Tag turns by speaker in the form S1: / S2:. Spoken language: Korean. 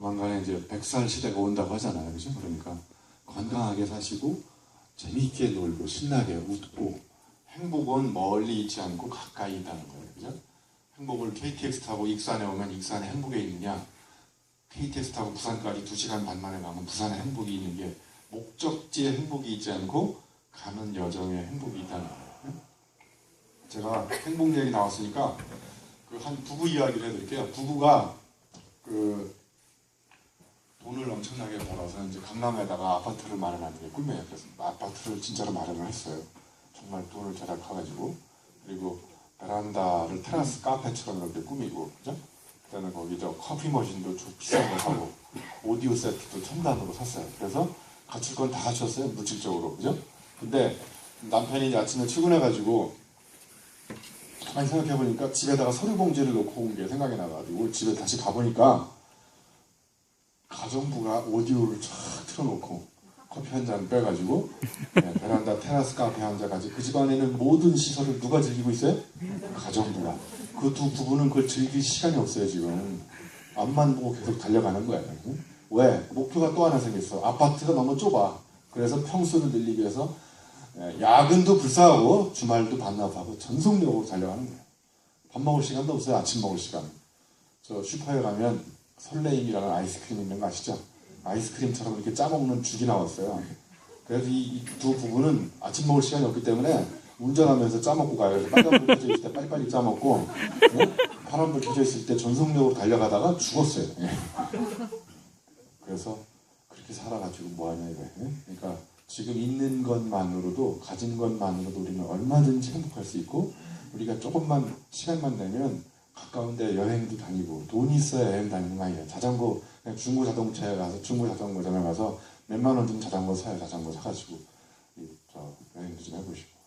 S1: 조만간에 이제 100살 시대가 온다고 하잖아요. 그죠? 그러니까 건강하게 사시고 재미있게 놀고 신나게 웃고 행복은 멀리 있지 않고 가까이 있다는 거예요. 그죠? 행복을 KTX 타고 익산에 오면 익산에 행복이 있느냐 KTX 타고 부산까지 2시간 반 만에 가면 부산에 행복이 있는 게 목적지에 행복이 있지 않고 가는 여정에 행복이 있다는 거예요. 제가 행복 얘기 나왔으니까 그 한 부부 이야기를 해드릴게요. 부부가 그 돈을 엄청나게 벌어서 이제 강남에다가 아파트를 마련하는 게 꿈이에요. 그래서 아파트를 진짜로 마련을 했어요. 정말 돈을 절약해가지고 그리고 베란다를 테라스 카페처럼 이렇게 꾸미고 그죠? 그다음에 거기 저 커피 머신도 좀 비싼 거 사고 오디오 세트도 첨단으로 샀어요. 그래서 갖출 건 다 갖췄어요. 물질적으로 그죠? 근데 남편이 아침에 출근해가지고 아니 생각해보니까 집에다가 서류 봉지를 놓고 온 게 생각이 나가지고 집에 다시 가보니까 가정부가 오디오를 쫙 틀어놓고 커피 한 잔 빼가지고 네, 베란다 테라스 카페 앉아가지고 그 집안에는 모든 시설을 누가 즐기고 있어요? 가정부가 그 두 부부는 그걸 즐길 시간이 없어요 지금 앞만 보고 계속 달려가는 응? 왜? 목표가 또 하나 생겼어 아파트가 너무 좁아 그래서 평수를 늘리기 위해서 예, 야근도 불사하고 주말도 반납하고 전속력으로 달려가는 거예요 밥 먹을 시간도 없어요 아침 먹을 시간 저 슈퍼에 가면 설레임이라는 아이스크림 있는 거 아시죠? 아이스크림처럼 이렇게 짜먹는 죽이 나왔어요. 그래서 이 두 부부는 아침 먹을 시간이 없기 때문에 운전하면서 짜먹고 가요. 빨간불 켜져 있을 때 빨리빨리 짜먹고 네? 파란불 켜져 있을 때 전속력으로 달려가다가 죽었어요. 예. 그래서 그렇게 살아가지고 뭐하냐 이거예요. 예? 그러니까 지금 있는 것만으로도 가진 것만으로도 우리는 얼마든지 행복할 수 있고 우리가 조금만 시간만 내면 가까운데 여행도 다니고 돈 있어야 여행 다니는 거 아니에요. 자전거 그냥 중고 자동차에 가서 중고 자전거점에 가서 몇만 원 좀 자전거 사요. 자전거 사가지고 이, 저 여행도 좀 해보시고.